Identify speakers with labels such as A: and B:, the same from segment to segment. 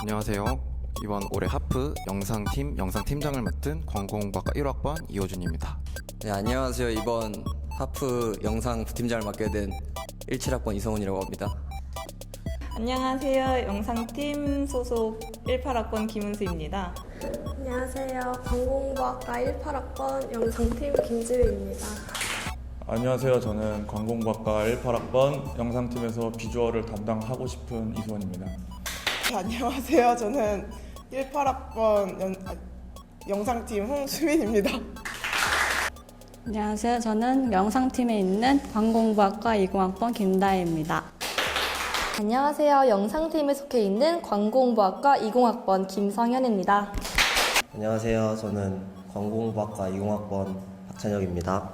A: 안녕하세요. 이번 올해 하프 영상팀 영상팀장을 맡은 광고공학과 1학번 이호준입니다.
B: 네, 안녕하세요. 이번 하프 영상 부팀장을 맡게 된 17학번 이성훈이라고 합니다.
C: 안녕하세요. 영상팀 소속 18학번 김은수입니다.
D: 안녕하세요. 광공부학과 18학번 영상팀 김지우입니다.
E: 안녕하세요. 저는 관공부학과 18학번 영상팀에서 비주얼을 담당하고 싶은 이수원입니다.
F: 네, 안녕하세요. 저는 18학번 연, 아, 영상팀 홍수민입니다.
G: 안녕하세요. 저는 영상팀에 있는 광공부학과 20학번 김다혜입니다.
H: 안녕하세요. 영상팀에 속해 있는 광고공부학과 20학번 김성현입니다.
I: 안녕하세요. 저는 광공부학과 20학번 박찬혁입니다.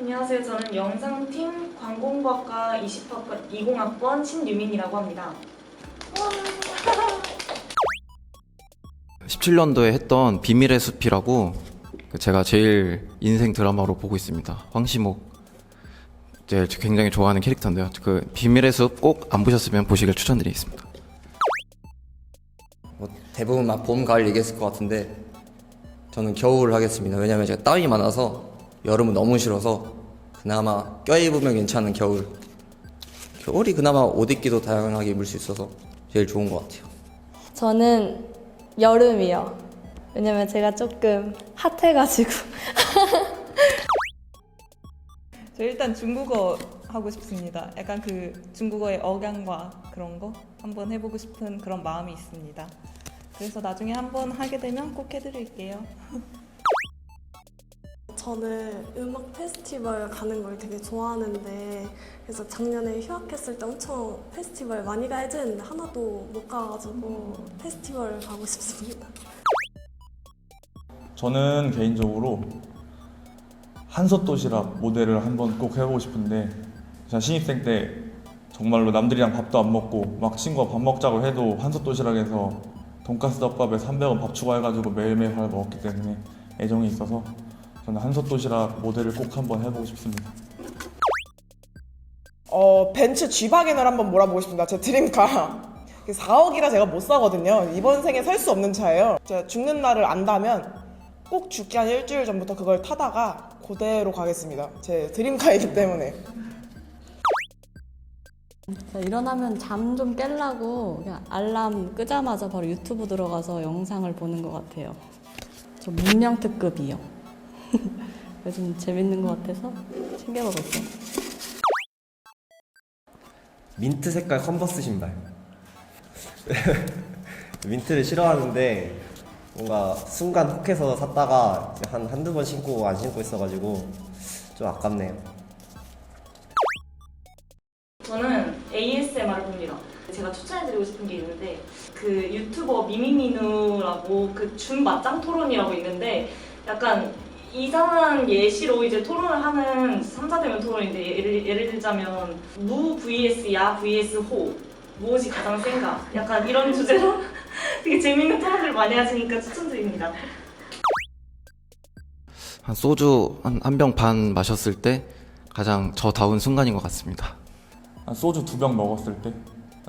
J: 안녕하세요. 저는 영상팀 광공부학과 20학번 20학번 신유민이라고 합니다.
A: 17년도에 했던 비밀의 숲이라고 그 제가 제일 인생 드라마로 보고 있습니다. 황시목 이제 굉장히 좋아하는 캐릭터인데요. 그 비밀의 숲 꼭 안 보셨으면 보시길 추천드리겠습니다.
B: 뭐 대부분 막 봄, 가을 얘기했을 것 같은데 저는 겨울 하겠습니다. 왜냐면 제가 땀이 많아서 여름은 너무 싫어서 그나마 껴입으면 괜찮은 겨울. 겨울이 그나마 옷 입기도 다양하게 입을 수 있어서 제일 좋은 것 같아요.
H: 저는 여름이요. 왜냐면 제가 조금 핫해가지고.
C: 저 일단 중국어 하고 싶습니다. 약간 그 중국어의 억양과 그런 거 한번 해보고 싶은 그런 마음이 있습니다. 그래서 나중에 한번 하게 되면 꼭 해드릴게요.
D: 저는 음악 페스티벌 가는 걸 되게 좋아하는데 그래서 작년에 휴학했을 때 엄청 페스티벌 많이 가야 되는데 하나도 못 가가지고 페스티벌 가고 싶습니다.
E: 저는 개인적으로 한솥 도시락 모델을 한번 꼭 해보고 싶은데 제가 신입생 때 정말로 남들이랑 밥도 안 먹고 막 친구가 밥 먹자고 해도 한솥 도시락에서 돈가스 덮밥에 300원 밥 추가해가지고 매일매일 밥 먹었기 때문에 애정이 있어서 저는 한솥 도시락 모델을 꼭 한번 해보고 싶습니다.
F: 어, 벤츠 G바겐을 한번 몰아보고 싶습니다. 제 드림카. 4억이라 제가 못 사거든요. 이번 생에 살 수 없는 차예요. 제가 죽는 날을 안다면 꼭 죽기 한 일주일 전부터 그걸 타다가 그대로 가겠습니다. 제 드림카이기 때문에.
G: 자, 일어나면 잠 좀 깰라고 그냥 알람 끄자마자 바로 유튜브 들어가서 영상을 보는 것 같아요. 저 문명 특급이요. 요즘 재밌는 것 같아서 챙겨보고 있어요.
I: 민트 색깔 컨버스 신발. 민트를 싫어하는데 뭔가 순간 혹해서 샀다가 한 한두 번 신고 안 신고 있어가지고 좀 아깝네요.
J: 저는 ASMR을 봅니다. 제가 추천해드리고 싶은 게 있는데 그 유튜버 미미미누라고 그 준 맞짱 토론이라고 있는데 약간 이상한 예시로 이제 토론을 하는 3사대면 토론인데 예를, 예를 들자면 무 vs 야 vs 호 무엇이 가장 센가 약간 이런 주제로 되게 재밌는 토론을 많이 하시니까 추천드립니다.
A: 한 소주 한한병 반 마셨을 때 가장 저다운 순간인 것 같습니다.
E: 한 소주 두 병 먹었을 때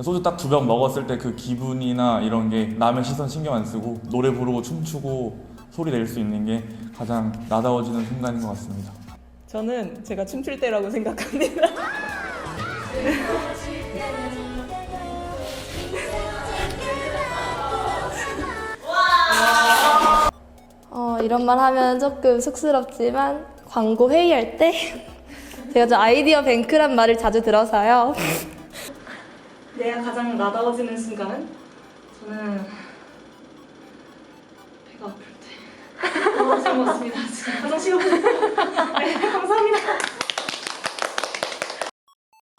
E: 소주 딱 두 병 먹었을 때 그 기분이나 이런 게 남의 시선 신경 안 쓰고 노래 부르고 춤추고 소리 낼 수 있는 게 가장 나다워지는 순간인 것 같습니다.
C: 저는 제가 춤출 때라고 생각합니다.
H: 어, 이런 말 하면 조금 쑥스럽지만 광고 회의할 때 제가 좀 아이디어 뱅크란 말을 자주 들어서요.
J: 내가 가장 나다워지는 순간은 저는 배가 아플 때. 지금 화장실.